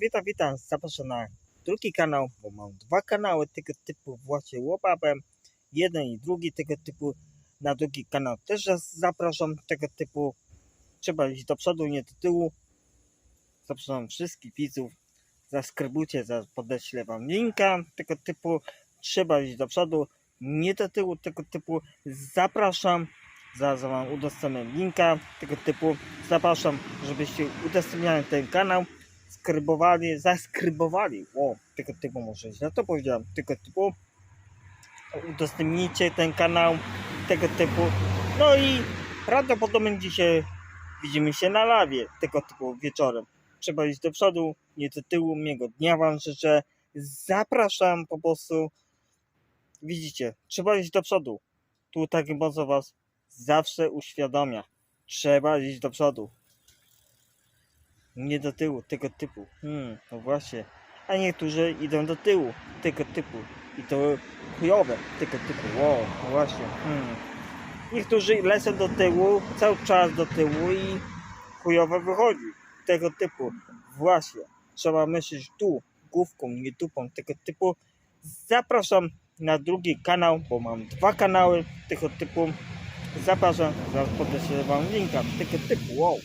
witam, witam. Zapraszam na drugi kanał, bo mam dwa kanały tego typu właśnie łopapem. Jeden i drugi tego typu. Na drugi kanał też zapraszam tego typu. Trzeba iść do przodu, nie do tyłu. Zapraszam wszystkich widzów. Zaskrybujcie, za podeślę wam linka tego typu. Trzeba iść do przodu, nie do tyłu tego typu. Zapraszam. Zaraz wam udostępnię linka tego typu. Zapraszam, żebyście udostępniali ten kanał, skrybowali, zaskrybowali. O, tego typu może źle to powiedziałem. Tego typu. Udostępnijcie ten kanał tego typu. No i prawdopodobnie dzisiaj widzimy się na lawie tego typu wieczorem. Trzeba iść do przodu, nie do tyłu. Miłego dnia wam życzę. Zapraszam po prostu. Widzicie, trzeba iść do przodu. Tu tak mocno was zawsze uświadamia. Trzeba iść do przodu. Nie do tyłu, tego typu. Hmm, no właśnie. A niektórzy idą do tyłu, tego typu. I to chujowe, tego typu. Wow, no właśnie. Hmm. Niektórzy lecą do tyłu, cały czas do tyłu i chujowo wychodzi. Tego typu. Właśnie. Trzeba myśleć tu, główką, nie dupą, tego typu. Zapraszam na drugi kanał, bo mam dwa kanały tego typu. Zapraszam, zaraz podeślę wam linka tego typu. Wow.